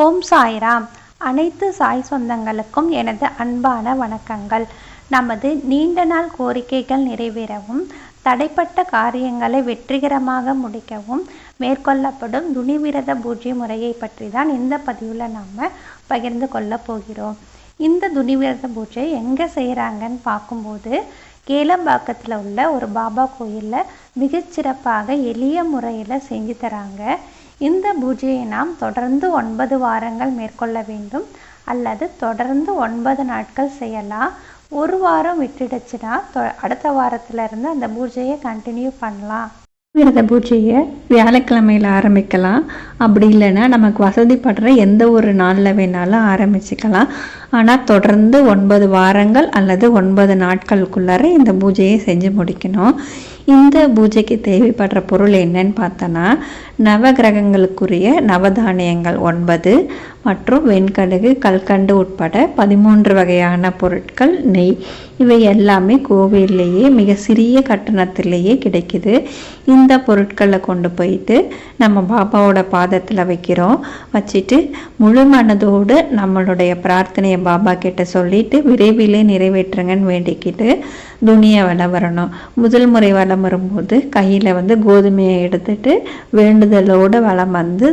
ஓம் சாய்ராம். அனைத்து சாய் சொந்தங்களுக்கும் எனது அன்பான வணக்கங்கள். நமது நீண்ட நாள் கோரிக்கைகள் நிறைவேறவும் தடைப்பட்ட காரியங்களை வெற்றிகரமாக முடிக்கவும் மேற்கொள்ளப்படும் துணிவிரத பூஜை முறையை பற்றி தான் இந்த பதிவில் நாம் பகிர்ந்து கொள்ள போகிறோம். இந்த துணிவிரத பூஜை எங்கே செய்கிறாங்கன்னு பார்க்கும்போது கேளம்பாக்கத்தில் உள்ள ஒரு பாபா கோயிலில் மிகச்சிறப்பாக எளிய முறையில் செஞ்சு தராங்க. இந்த பூஜையை நாம் தொடர்ந்து ஒன்பது வாரங்கள் மேற்கொள்ள வேண்டும். அல்லது தொடர்ந்து ஒன்பது நாட்கள் செய்யலாம். ஒரு வாரம் விட்டுடுச்சுன்னா தொ- அடுத்த வாரத்திலிருந்து அந்த பூஜையை கண்டினியூ பண்ணலாம். விரத பூஜையை வியாழக்கிழமையில் ஆரம்பிக்கலாம். அப்படி இல்லைன்னா நமக்கு வசதிப்படுற எந்த ஒரு நாளில் வேணாலும் ஆரம்பிச்சுக்கலாம். ஆனால் தொடர்ந்து ஒன்பது வாரங்கள் அல்லது ஒன்பது நாட்களுக்குள்ளார இந்த பூஜையை செஞ்சு முடிக்கணும். இந்த பூஜைக்கு தேவைப்படுற பொருள் என்னன்னு பார்த்தோன்னா நவகிரகங்களுக்குரிய நவதானியங்கள் ஒன்பது மற்றும் வெண்கடுகு கல்கண்டு உட்பட பதிமூன்று வகையான பொருட்கள் நெய். இவை எல்லாமே கோவில்லையே மிக சிறிய கட்டணத்திலேயே கிடைக்குது. இந்த பொருட்களை கொண்டு போயிட்டு நம்ம பாபாவோட பாதத்தில் வைக்கிறோம். வச்சுட்டு முழு மனதோடு நம்மளுடைய பிரார்த்தனையை பாபா கிட்ட சொல்லிட்டு விரைவிலே நிறைவேற்றுங்கன்னு வேண்டிக்கிட்டு துணியை வலம் வரணும். முதல் முறை வலம் வரும்போது கையில் வந்து கோதுமையை எடுத்துட்டு வேண்டுதலோடு வலம் வந்து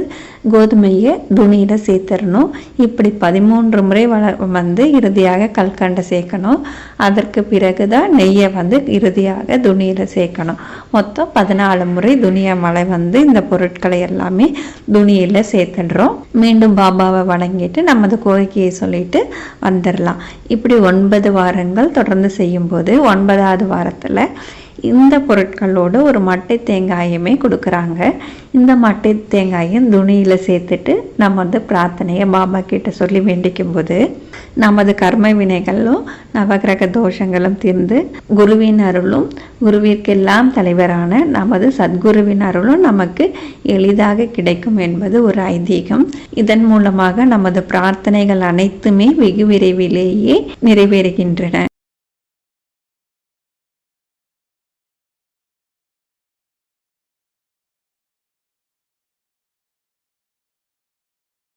கோதுமையை துணியில் சேர்த்துடணும். இப்படி பதிமூன்று முறை வள வந்து இறுதியாக கல்கண்டை சேர்க்கணும். அதற்கு பிறகு தான் நெய்யை வந்து இறுதியாக துணியில் சேர்க்கணும். மொத்தம் பதினாலு முறை துணியா மலை வந்து இந்த பொருட்களை எல்லாமே துணியில் சேர்த்துடுறோம். மீண்டும் பாபாவை வணங்கிட்டு நமது கோரிக்கையை சொல்லிட்டு வந்துடலாம். இப்படி ஒன்பது வாரங்கள் தொடர்ந்து செய்யும்போது ஒன்பதாவது வாரத்தில் இந்த பொருட்களோடு ஒரு மட்டை தேங்காயுமே கொடுக்குறாங்க. இந்த மட்டை தேங்காயும் துணியில் சேர்த்துட்டு நம்ம வந்து பிரார்த்தனையை பாபா கிட்ட சொல்லி வேண்டிக்கும் போது நமது கர்ம வினைகளும் நவகிரக தோஷங்களும் தீர்ந்து குருவின் அருளும் குருவிற்கெல்லாம் தலைவரான நமது சத்குருவின் அருளும் நமக்கு எளிதாக கிடைக்கும் என்பது ஒரு ஐதீகம். இதன் மூலமாக நமது பிரார்த்தனைகள் அனைத்துமே வெகு விரைவிலேயே நிறைவேறுகின்றன.